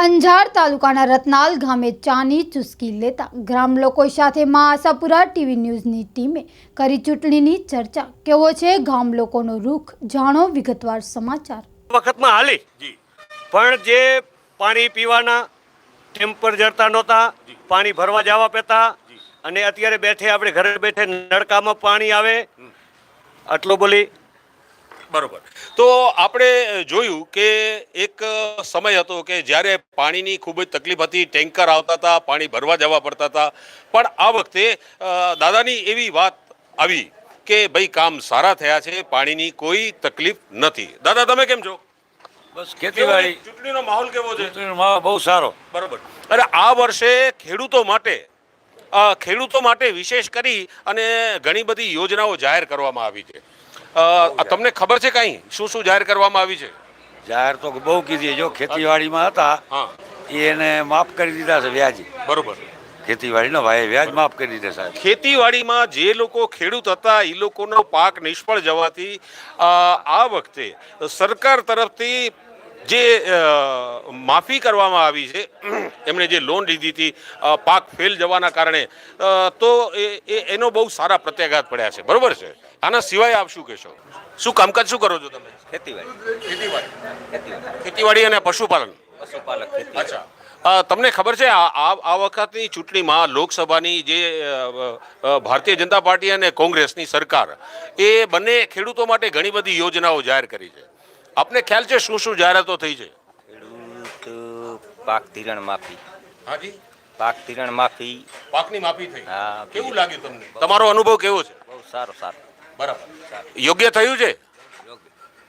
અંજાર તાલુકાના રતનાલ ગામે ચાની ચુસ્કી લેતા ગ્રામ લોકો સાથે મા આશાપુરા ટીવી ન્યૂઝની ટીમે કરી ચૂંટણીની ચર્ચા. કેવો છે ગામ લોકોનો રૂખ? જાણો વિગતવાર સમાચાર. વખતમાં હાલી. પણ જે પાણી પીવાના ટેમ્પર જડતા નહોતા પાણી ભરવા જવા પેતા અને અત્યારે બેઠે આપણે ઘરે બેઠે નળકામાં પાણી આવે. આટલું બોલી બરોબર. તો આપણે જોયું કે એક સમય હતો કે જ્યારે પાણીની ખૂબ જ તકલીફ હતી ટેન્કર આવતા હતા પાણી ભરવા જવા પડતા હતા. પણ આ વખતે દાદાની એવી વાત આવી કે ભાઈ કામ સારા થયા છે પાણીની કોઈ તકલીફ નથી. દાદા તમે કેમ છો? બસ ખેતીવાડી. ચૂંટણીનો માહોલ કેવો છે? માહોલ બહુ સારો. બરોબર. અરે આ વર્ષે ખેડૂતો માટે ખેડૂતો માટે વિશેષ કરી અને ઘણી બધી યોજનાઓ જાહેર કરવામાં આવી છે. તમને ખબર છે કાંઈ? શું શું જાહેર કરવામાં આવી છે? જાહેર તો બહુ કીધી જો ખેતીવાડીમાં હતા એને માફ કરી દીધા છે વ્યાજ. બરોબર. ખેતીવાડીનો ભાઈ વ્યાજ માફ કરી દીધા સાહેબ. ખેતીવાડીમાં જે લોકો ખેડૂત હતા એ લોકોનો પાક નિષ્ફળ જવાથી આ વખતે સરકાર તરફથી જે માફી કરવામાં આવી છે એમણે જે લોન લીધી હતી પાક ફેલ જવાના કારણે તો એ- એનો બહુ સારા પ્રત્યાઘાત પડ્યા છે. બરોબર છે? આના સિવાય આપ શું કહેશો? શું કામકાજ શું કરો છો તમે? ખેતીવાડી. ખેતીવાડી. ખેતીવાડી. અને પશુપાલન. પશુપાલક અચ્છા. તમને ખબર છે આ વખતની ચૂંટણીમાં લોકસભાની જે ભારતીય જનતા પાર્ટી અને કોંગ્રેસની સરકાર એ બંને ખેડૂતો માટે ઘણી બધી યોજનાઓ જાહેર કરી છે. આપને ખ્યાલ છે શું શું જાહેરાતો થઈ છે? ખેડૂત પાક ધિરણ માફી. હાજી? પાક ધિરણ માફી. પાકની માફી થઈ. હા, કેવું લાગ્યું તમને? તમારો અનુભવ કેવો છે? બહુ સારો સારો. બરાબર. યોગ્ય થયું છે?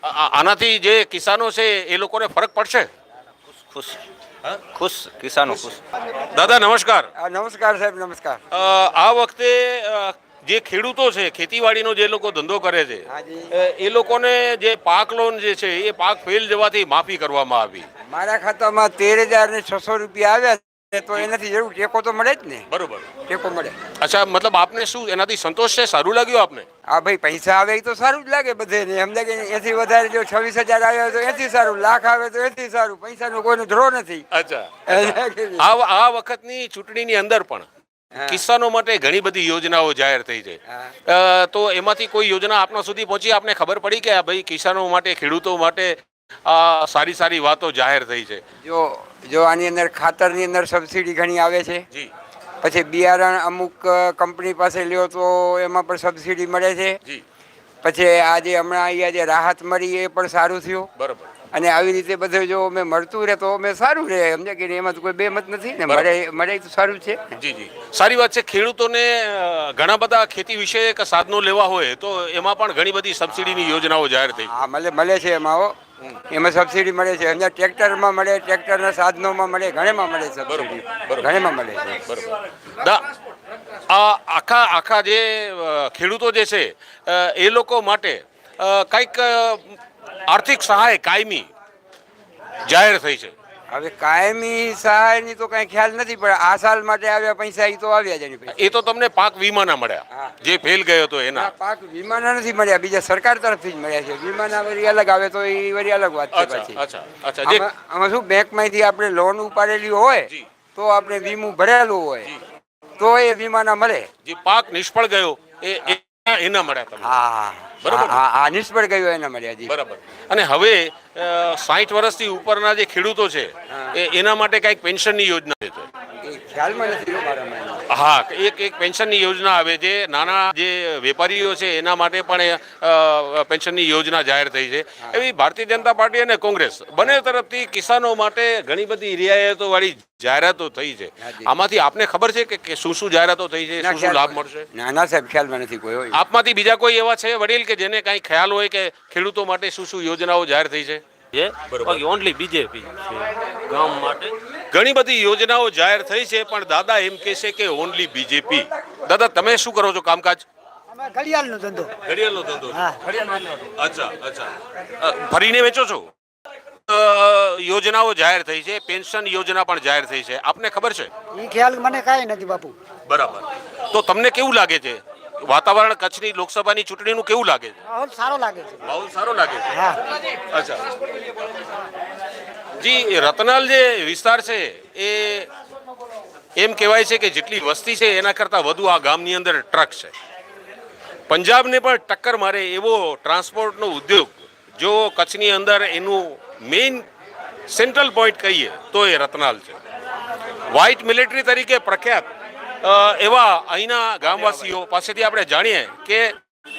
આનાથી જે કિસાનો છે એ લોકોને ફરક પડશે? ખુશ હા? ખુશ કિસાનો ખુશ. દાદા નમસ્કાર. આ નમસ્કાર સાહેબ નમસ્કાર. આ વખતે જે ખેડૂતો છે ખેતીવાડીનો જે લોકો ધંધો કરે છે એ લોકોને જે પાક લોન જે છે એ પાક ફેલ જવાથી માફી કરવામાં આવી. મારા ખાતામાં તેર હજાર ને છસો રૂપિયા આવ્યા તો એનાથી જરૂર ટેકો તો મળે જ ને. બરોબર. ટેકો મળે. અચ્છા મતલબ આપને શું એનાથી સંતોષ છે? સારું લાગ્યું આપને? હા ભાઈ પૈસા આવે તો સારું જ લાગે બધે ને એમ લાગે એથી વધારે જો છવ્વીસ હજાર આવે તો એથી સારું લાખ આવે તો એથી સારું. પૈસાનો કોઈનો ધ્રો નથી. અચ્છા આ આ વખતની ચૂંટણીની અંદર પણ કિસાનો માટે ઘણી બધી યોજનાઓ જાહેર થઈ છે. તો એમાંથી કોઈ યોજના આપના સુધી પહોંચી? આપને ખબર પડી કે આ ભાઈ કિસાનો માટે ખેડૂતો માટે સારી સારી વાતો જાહેર થઈ છે. જો જો આની અંદર ખાતરની અંદર સબસિડી ઘણી આવે છે. જી. પછી બિયારણ અમુક કંપની પાસે લ્યો તો એમાં પણ સબસિડી મળે છે. જી. પછી આજે હમણાં અહીંયા જે રાહત મળી એ પણ સારું થયું. બરાબર. અને આવી રીતે બધું જો અમે મળતું રહે તો અમે સારું રહે. સમજે કે એમાં તો કોઈ બે મત નથી ને. મળે મળે તો સારું છે. જી જી. સારી વાત છે. ખેડૂતોને ઘણા બધા ખેતી વિષયક સાધનો લેવા હોય તો એમાં પણ ઘણી બધી સબસિડીની યોજનાઓ જાહેર થઈ. હા મળે મળે છે એમાં એમાં સબસિડી મળે છે. અહીંયા ટ્રેક્ટરમાં મળે ટ્રેક્ટરના સાધનોમાં મળે ઘણેમાં મળે સબસિડી બરોબર. ઘણેમાં મળે છે. બરોબર. આ આખા આખા જે ખેડૂતો જે છે એ લોકો માટે કંઈક આર્થિક સહાય કાયમી જાહેર થઈ છે. હવે કાયમી સહાયની તો કઈ ખ્યાલ નથી પણ આ સાલ માટે આવ્યા પૈસા એ તો આવ્યા જ એની એ તો તમને પાક વીમાના મળ્યા. જે ફેલ ગયો હતો એના. પાક વીમાના નથી મળ્યા બીજા સરકાર તરફથી જ મળ્યા છે. વીમાના વળી અલગ આવે તો એ વળી અલગ વાત છે પછી. આમાં શું શું બેંકમાંથી આપણે લોન ઉપાડેલી હોય તો આપણે વીમું ભરેલું હોય તો એ વીમાના મળે. જે પાક નિષ્ફળ ગયો એ એના- મળ્યા તમને. હા. બરોબર. હા હા નિષ્ફળ ગયો એના મળ્યા જી. બરાબર. અને હવે સાઠ વર્ષથી ઉપરના જે ખેડૂતો છે એ એના માટે કંઈક પેન્શનની યોજના છે. ખ્યાલમાં નથી. હા એક એક પેન્શનની યોજના આવે છે. નાના જે વેપારીઓ છે એના માટે પણ પેન્શનની યોજના જાહેર થઈ છે. એવી ભારતીય જનતા પાર્ટી અને કોંગ્રેસ બંને તરફથી કિસાનો માટે ઘણી બધી રિયાયતો વાળી જાહેરાતો થઈ છે. આમાંથી આપને ખબર છે કે- શું શું જાહેરાતો થઈ છે? શું શું લાભ મળશે? નાના ના સાહેબ ખ્યાલમાં નથી કોઈ આપમાંથી બીજા કોઈ એવા છે વડીલ કે જેને કાંઈ ખ્યાલ હોય કે ખેડૂતો માટે શું શું યોજનાઓ જાહેર થઈ છે? છે ઓનલી બીજેપી ગામ માટે. ઘણી બધી યોજનાઓ જાહેર થઈ છે પણ દાદા એમ કહે છે કે ઓનલી બીજેપી દાદા તમે શું કરો છો કામકાજ? ઘડિયાળનો ધંધો. ઘડિયાળનો ધંધો? અચ્છા અચ્છા. ફરીને વેચો છો? યોજનાઓ જાહેર થઈ છે પેન્શન યોજના પણ જાહેર થઈ છે. આપને ખબર છે? એ ખ્યાલ મને કાંઈ નથી બાપુ. બરાબર. તો તમને કેવું લાગે છે? વાતાવરણ કચ્છની લોકસભાની ચૂંટણીનું કેવું લાગે છે? માહોલ સારો લાગે છે. માહોલ સારો લાગે છે? હા. અચ્છા. જી રતનાલ જે વિસ્તાર છે, એ એમ કહેવાય છે કે જેટલી વસ્તી છે, એના કરતાં વધુ આ ગામની અંદર ટ્રક છે. પંજાબને પણ ટક્કર મારે એવો ટ્રાન્સપોર્ટનો ઉદ્યોગ, જો કચ્છની અંદર એનું મેઇન સેન્ટ્રલ પોઈન્ટ કહીએ, તો એ રતનાલ છે. વ્હાઇટ મિલિટરી તરીકે પ્રખ્યાત એવા અહીંના ગામવાસીઓ પાસેથી આપણે જાણીએ કે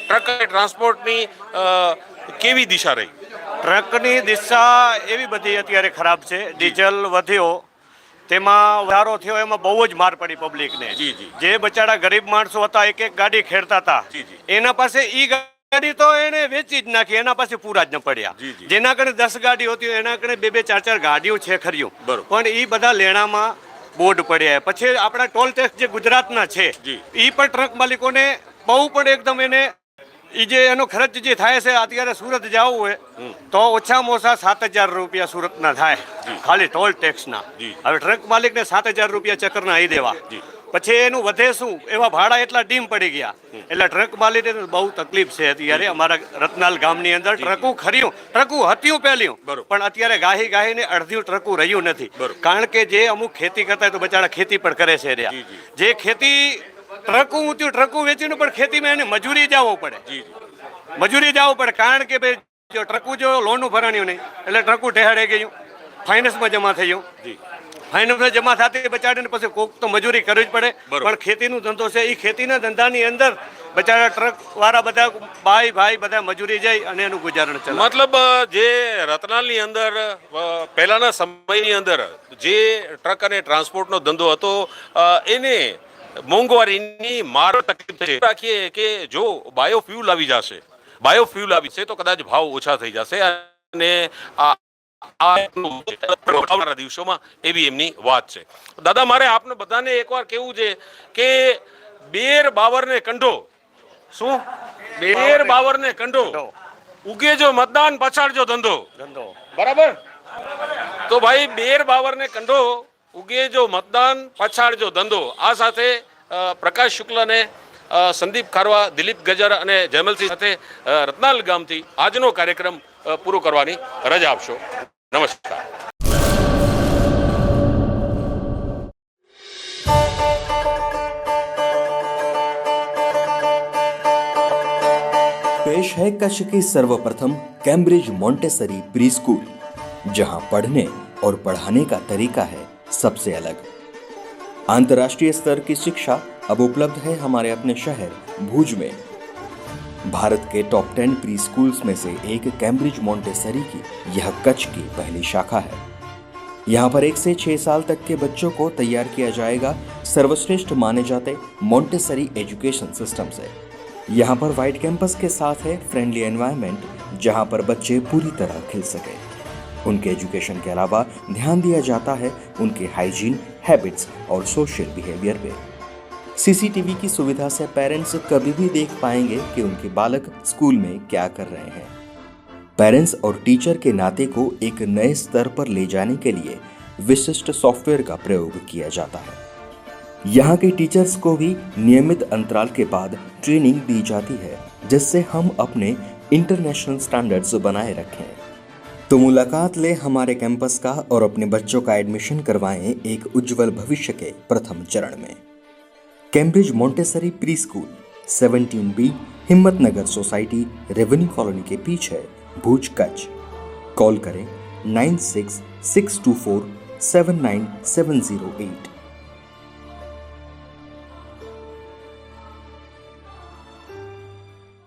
ટ્રક ટ્રાન્સપોર્ટની કેવી દિશા રહી. ટ્રકની દિશા એવી બધી અત્યારે ખરાબ છે. ડીઝલ વધ્યો. તેમાં વધારો થયો એમાં બહુ જ માર પડી પબ્લિકને. જી, બચારા ગરીબ માણસો હતા એક એક ગાડી ખેડતા હતા. એના પાસે ઈ ગાડી તો એને વેચી જ નાખી એના પાસે પૂરા જ ન પડ્યા. જેના કણે દસ ગાડી હતી એના કણે બે બે ચાર ચાર ગાડીઓ છે ખર્યું. પણ એ બધા લેણામાં બોર્ડ પડ્યા પછી આપણા ટોલ ટેક્સ જે ગુજરાતના છે એ પણ ટ્રક માલિકોને બહુ પણ એકદમ એને ઈ જે એનો ખર્ચ જે થાય છે અત્યારે સુરત જવું હોય તો ઓછામાં ઓછા સાત હજાર રૂપિયા સુરતના થાય. ખાલી ટોલ ટેક્સના. હવે ટ્રક માલિકને સાત હજાર રૂપિયા ચક્કરના આવી દેવા. પછી એનું વધે શું? એવા ભાડા એટલા ડીમ પડી ગયા. એટલે ટ્રક માલિકને બહુ તકલીફ છે અત્યારે અમારા રતનાલ ગામની અંદર ટ્રકું ખર્યું. ટ્રકું હત્યું પહેલ્યું. પણ અત્યારે ગાહી ગાહીને અડધ્યું ટ્રકું રહ્યું નથી. કારણ કે જે અમુક ખેતી કરતા હોય તો બચારા ખેતી પણ કરે છે. જે ખેતી ટ્રકું ઊંચ્યું ટ્રકું વેચીને પણ ખેતીમાં એને મજૂરી જવું પડે. જી મજૂરી જવું પડે કારણ કે ભાઈ જો ટ્રકું જો લોનનું ભરાણ્યું નહીં એટલે ટ્રકું ઠેહાડે ગયું ફાઇનાન્સમાં જમા થયું જી. ફાઇનાન્સમાં જમા થતી બચાડીને પછી કોક તો મજૂરી કરવી જ પડે. પણ ખેતીનું ધંધો છે એ ખેતીના ધંધાની અંદર બચારા ટ્રક વાળા બધા ભાઈ ભાઈ બધા મજૂરી જાય અને એનું ગુજારણ ચાલે મતલબ જે રતનાલની અંદર પહેલાના સમયની અંદર જે ટ્રક અને ટ્રાન્સપોર્ટનો ધંધો હતો એને મોંઘવારીની મારો તકલીફ થઈ રાખીએ કે જો બાયોફ્યુલ આવી જશે બાયોફ્યુલ આવી છે તો કદાચ ભાવ ઓછા થઈ જશે અને આવનારા દિવસોમાં એવી એમની વાત છે. દાદા મારે આપને બધાને એકવાર કેવું છે કે બેર બાવરને કંઢો. શું? બેર બાવરને કંઢો. ઉગે જો મતદાન પછાડજો ધંધો. ધંધો. બરાબર? તો ભાઈ બેર બાવરને કંઢો ઉગે જો મતદાન પછાડજો ધંધો આ સાથે અ, પ્રકાશ શુક્લ અને અ, સંદીપ ખારવા દિલીપ ગજર અને જયમલસિંહ સાથે અ, રત્નાલ ગામથી આજનો કાર્યક્રમ અ, પૂરો કરવાની રજા આપશો નમસ્કાર पेश है कच्छ की सर्वप्रथम कैम्ब्रिज मोंटेसरी प्री स्कूल जहां पढ़ने और पढ़ाने का तरीका है सबसे अलग। अंतर्राष्ट्रीय स्तर की शिक्षा अब उपलब्ध है हमारे अपने शहर, भूज में। भारत के टॉप टेन प्री स्कूल्स में से एक कैम्ब्रिज मोंटेसरी की यह कच्छ की पहली शाखा है। यहाँ पर एक से छह साल तक के बच्चों को तैयार किया जाएगा सर्वश्रेष्ठ माने जाते मोंटेसरी एजुकेशन सिस्टम से। यहाँ पर व्हाइट कैंपस के साथ है फ्रेंडली एनवायरनमेंट जहाँ पर बच्चे पूरी तरह खिल सके। उनके एजुकेशन के अलावा ध्यान दिया जाता है उनके हाइजीन, हैबिट्स और सोशल बिहेवियर पे। सीसीटीवी की सुविधा से पेरेंट्स कभी भी देख पाएँगे कि उनके बालक स्कूल में क्या कर रहे हैं। पेरेंट्स और टीचर के नाते को एक नए स्तर पर ले जाने के लिए विशिष्ट सॉफ्टवेयर का प्रयोग किया जाता है। यहाँ के टीचर्स को भी नियमित अंतराल के बाद ट्रेनिंग दी जाती है, जिससे हम अपने इंटरनेशनल स्टैंडर्ड्स बनाए रखें। तो मुलाकात ले हमारे कैंपस का और अपने बच्चों का एडमिशन करवाएँ एक उज्जवल भविष्य के प्रथम चरण में। Cambridge Montessori pre school 17 B Himmat Nagar society revenue colony के पीछे, भूज कच्छ। कॉल करें nine six six two four seven nine seven zero eight